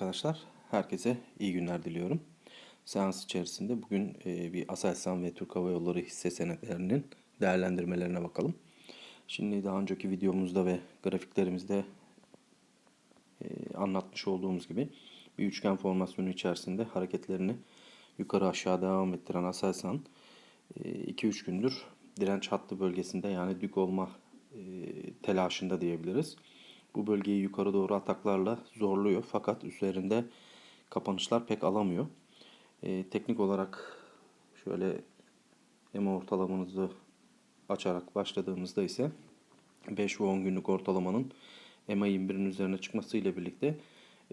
arkadaşlar. Herkese iyi günler diliyorum. Seans içerisinde bugün e, bir Aselsan ve Türk Hava Yolları hisse senetlerinin değerlendirmelerine bakalım. Şimdi daha önceki videomuzda ve grafiklerimizde e, anlatmış olduğumuz gibi bir üçgen formasyonu içerisinde hareketlerini yukarı aşağı devam ettiren Aselsan 2-3 gündür direnç hattı bölgesinde yani dük olma e, telaşında diyebiliriz. Bu bölgeyi yukarı doğru ataklarla zorluyor fakat üzerinde kapanışlar pek alamıyor. E, teknik olarak şöyle EMA ortalamamızı açarak başladığımızda ise 5 ve 10 günlük ortalamanın EMA 21'in üzerine çıkması ile birlikte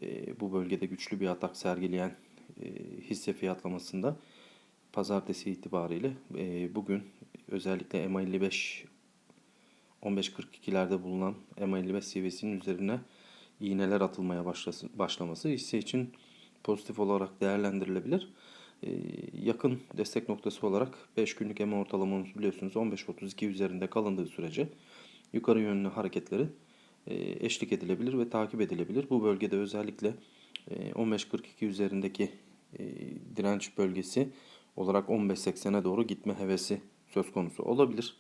e, bu bölgede güçlü bir atak sergileyen e, hisse fiyatlamasında pazartesi itibariyle e, bugün özellikle EMA 55 15.42'lerde bulunan EMA 55 seviyesinin üzerine iğneler atılmaya başlasın, başlaması hisse için pozitif olarak değerlendirilebilir. Ee, yakın destek noktası olarak 5 günlük EMA ortalamamız biliyorsunuz 15.32 üzerinde kalındığı sürece yukarı yönlü hareketleri e, eşlik edilebilir ve takip edilebilir. Bu bölgede özellikle e, 15.42 üzerindeki e, direnç bölgesi olarak 15.80'e doğru gitme hevesi söz konusu olabilir.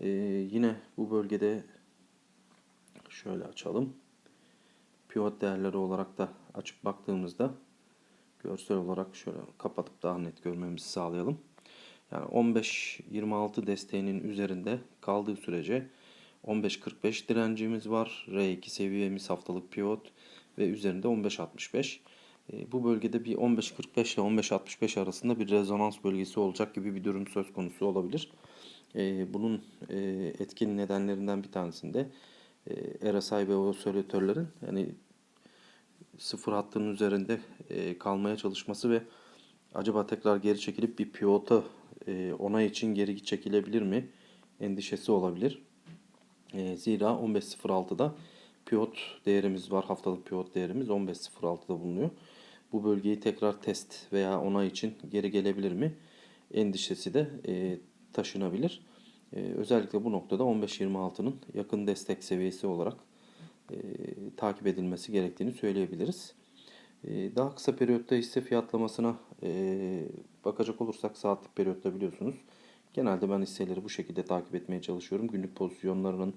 Ee, yine bu bölgede şöyle açalım. Pivot değerleri olarak da açıp baktığımızda görsel olarak şöyle kapatıp daha net görmemizi sağlayalım. Yani 15-26 desteğinin üzerinde kaldığı sürece 15-45 direncimiz var. R2 seviyemiz haftalık pivot ve üzerinde 15-65. E, bu bölgede bir 15-45 ile 15-65 arasında bir rezonans bölgesi olacak gibi bir durum söz konusu olabilir. E, bunun e, etkin nedenlerinden bir tanesinde e, RSI ve osilatörlerin yani sıfır hattının üzerinde e, kalmaya çalışması ve acaba tekrar geri çekilip bir pivota e, onay için geri çekilebilir mi endişesi olabilir. E, zira 15.06'da pivot değerimiz var. Haftalık pivot değerimiz 15.06'da bulunuyor. Bu bölgeyi tekrar test veya onay için geri gelebilir mi endişesi de e, taşınabilir. E, özellikle bu noktada 15-26'nın yakın destek seviyesi olarak e, takip edilmesi gerektiğini söyleyebiliriz. E, daha kısa periyotta hisse fiyatlamasına e, bakacak olursak saatlik periyotta biliyorsunuz. Genelde ben hisseleri bu şekilde takip etmeye çalışıyorum. Günlük pozisyonlarının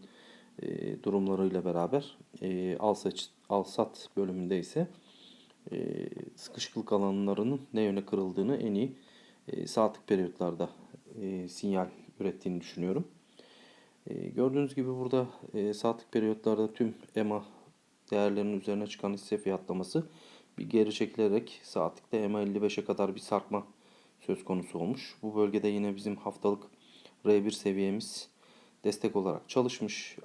e, durumlarıyla beraber e, al-sat al bölümünde ise e, sıkışıklık alanlarının ne yöne kırıldığını en iyi e, saatlik periyotlarda e, sinyal ürettiğini düşünüyorum. E, gördüğünüz gibi burada e, saatlik periyotlarda tüm EMA değerlerinin üzerine çıkan hisse fiyatlaması bir geri çekilerek saatlikte EMA 55'e kadar bir sarkma söz konusu olmuş. Bu bölgede yine bizim haftalık R1 seviyemiz destek olarak çalışmış.